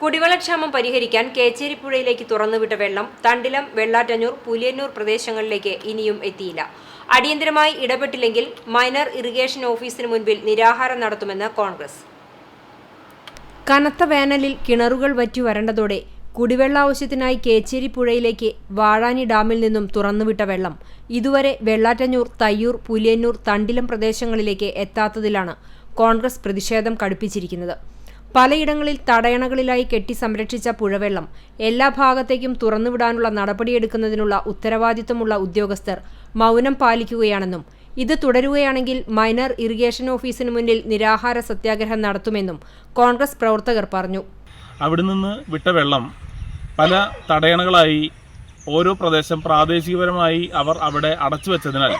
കുടിവെള്ളക്ഷാമം പരിഹരിക്കാൻ കേച്ചേരിപ്പുഴയിലേക്ക് തുറന്നുവിട്ട വെള്ളം തണ്ടിലം വെള്ളാറ്റഞ്ഞൂർ പുലിയന്നൂർ പ്രദേശങ്ങളിലേക്ക് ഇനിയും എത്തിയില്ല. അടിയന്തരമായി ഇടപെട്ടില്ലെങ്കിൽ മൈനർ ഇറിഗേഷൻ ഓഫീസിന് മുൻപിൽ നിരാഹാരം നടത്തുമെന്ന് കോൺഗ്രസ്. കനത്ത വേനലിൽ കിണറുകൾ വറ്റി വരണ്ടതോടെ കുടിവെള്ള ആവശ്യത്തിനായി കേച്ചേരി പുഴയിലേക്ക് വാഴാനി ഡാമിൽ നിന്നും തുറന്നുവിട്ട വെള്ളം ഇതുവരെ വെള്ളാറ്റഞ്ഞൂർ തയ്യൂർ പുലിയന്നൂർ തണ്ടിലം പ്രദേശങ്ങളിലേക്ക് എത്താത്തതിലാണ് കോൺഗ്രസ് പ്രതിഷേധം കടുപ്പിച്ചിരിക്കുന്നത്. പലയിടങ്ങളിൽ തടയണകളിലായി കെട്ടി സംരക്ഷിച്ച പുഴവെള്ളം എല്ലാ ഭാഗത്തേക്കും തുറന്നുവിടാനുള്ള നടപടിയെടുക്കുന്നതിനുള്ള ഉത്തരവാദിത്തമുള്ള ഉദ്യോഗസ്ഥർ മൗനം പാലിക്കുകയാണെന്നും ഇത് തുടരുകയാണെങ്കിൽ മൈനർ ഇറിഗേഷൻ ഓഫീസിന് മുന്നിൽ നിരാഹാര സത്യാഗ്രഹം നടത്തുമെന്നും കോൺഗ്രസ് പ്രവർത്തകർ പറഞ്ഞു. അവിടെ നിന്ന് വിട്ട വെള്ളം പല തടയണകളായി ഓരോ പ്രദേശം പ്രാദേശികപരമായി അവർ അവിടെ അടച്ചു വെച്ചതിനാൽ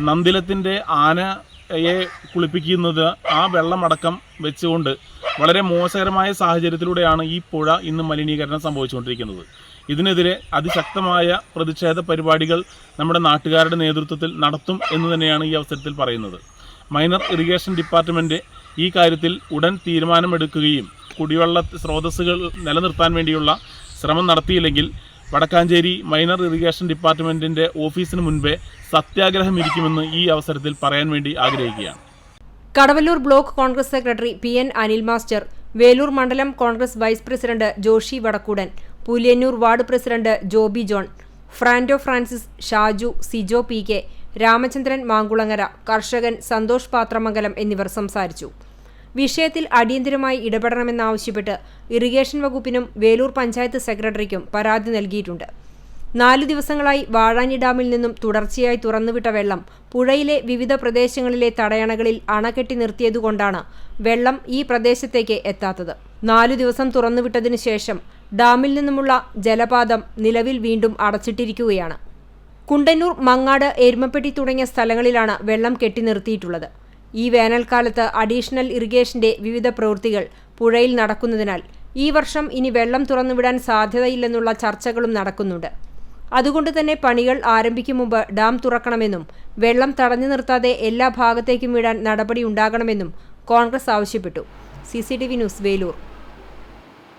നന്ദിലത്തിന്റെ ആനയെ കുളിപ്പിക്കുന്നത് ആ വെള്ളമടക്കം വെച്ചുകൊണ്ട് വളരെ മോശകരമായ സാഹചര്യത്തിലൂടെയാണ് ഈ പുഴ ഇന്ന് മലിനീകരണം സംഭവിച്ചുകൊണ്ടിരിക്കുന്നത്. ഇതിനെതിരെ അതിശക്തമായ പ്രതിഷേധ പരിപാടികൾ നമ്മുടെ നാട്ടുകാരുടെ നേതൃത്വത്തിൽ നടത്തും എന്ന് തന്നെയാണ് ഈ അവസരത്തിൽ പറയുന്നത്. മൈനർ ഇറിഗേഷൻ ഡിപ്പാർട്ട്മെന്റ് ഈ കാര്യത്തിൽ ഉടൻ തീരുമാനമെടുക്കുകയും കുടിവെള്ള സ്രോതസ്സുകൾ നിലനിർത്താൻ വേണ്ടിയുള്ള ശ്രമം നടത്തിയില്ലെങ്കിൽ വടക്കാഞ്ചേരി മൈനർ ഇറിഗേഷൻ ഡിപ്പാർട്ട്മെന്റിന്റെ ഓഫീസിന് മുൻപേ സത്യാഗ്രഹം ഇരിക്കുമെന്ന് ഈ അവസരത്തിൽ പറയാൻ വേണ്ടി ആഗ്രഹിക്കുകയാണ്. Kadavallur block Congress secretary P N Anil master Velur മണ്ഡലം Congress vice president Joshi Vadakkoodan Puliyannur ward president Joby John Frando Francis Shaju Sijo P K Ramachandran Mankulangara കർഷകൻ സന്തോഷ് പാത്രമംഗലം എന്നിവർ സംസാരിച്ചു. വിഷയത്തിൽ അടിയന്തരമായി ഇടപെടണമെന്നാവശ്യപ്പെട്ട് ഇറിഗേഷൻ വകുപ്പിനും വേലൂർ പഞ്ചായത്ത് സെക്രട്ടറിക്കും പരാതി നൽകിയിട്ടുണ്ട്. നാലു ദിവസങ്ങളായി വാഴാനി ഡാമിൽ നിന്നും തുടർച്ചയായി തുറന്നുവിട്ട വെള്ളം പുഴയിലെ വിവിധ പ്രദേശങ്ങളിലെ തടയണകളിൽ അണകെട്ടി നിർത്തിയതുകൊണ്ടാണ് വെള്ളം ഈ പ്രദേശത്തേക്ക് എത്താത്തത്. നാലു ദിവസം തുറന്നുവിട്ടതിനു ശേഷം ഡാമിൽ നിന്നുമുള്ള ജലപാതം നിലവിൽ വീണ്ടും അടച്ചിട്ടിരിക്കുകയാണ്. കുണ്ടന്നൂർ മങ്ങാട് എരുമപ്പെട്ടി തുടങ്ങിയ സ്ഥലങ്ങളിലാണ് വെള്ളം കെട്ടി നിർത്തിയിട്ടുള്ളത്. ഈ വേനൽക്കാലത്ത് അഡീഷണൽ ഇറിഗേഷന്റെ വിവിധ പ്രവൃത്തികൾ പുഴയിൽ നടക്കുന്നതിനാൽ ഈ വർഷം ഇനി വെള്ളം തുറന്നുവിടാൻ സാധ്യതയില്ലെന്നുള്ള ചർച്ചകളും നടക്കുന്നുണ്ട്. അതുകൊണ്ട് തന്നെ പണികൾ ആരംഭിക്കും മുമ്പ് ഡാം തുറക്കണമെന്നും വെള്ളം തടഞ്ഞു നിർത്താതെ എല്ലാ ഭാഗത്തേക്കും വിടാൻ നടപടി ഉണ്ടാകണമെന്നും കോൺഗ്രസ് ആവശ്യപ്പെട്ടു. C news Velur.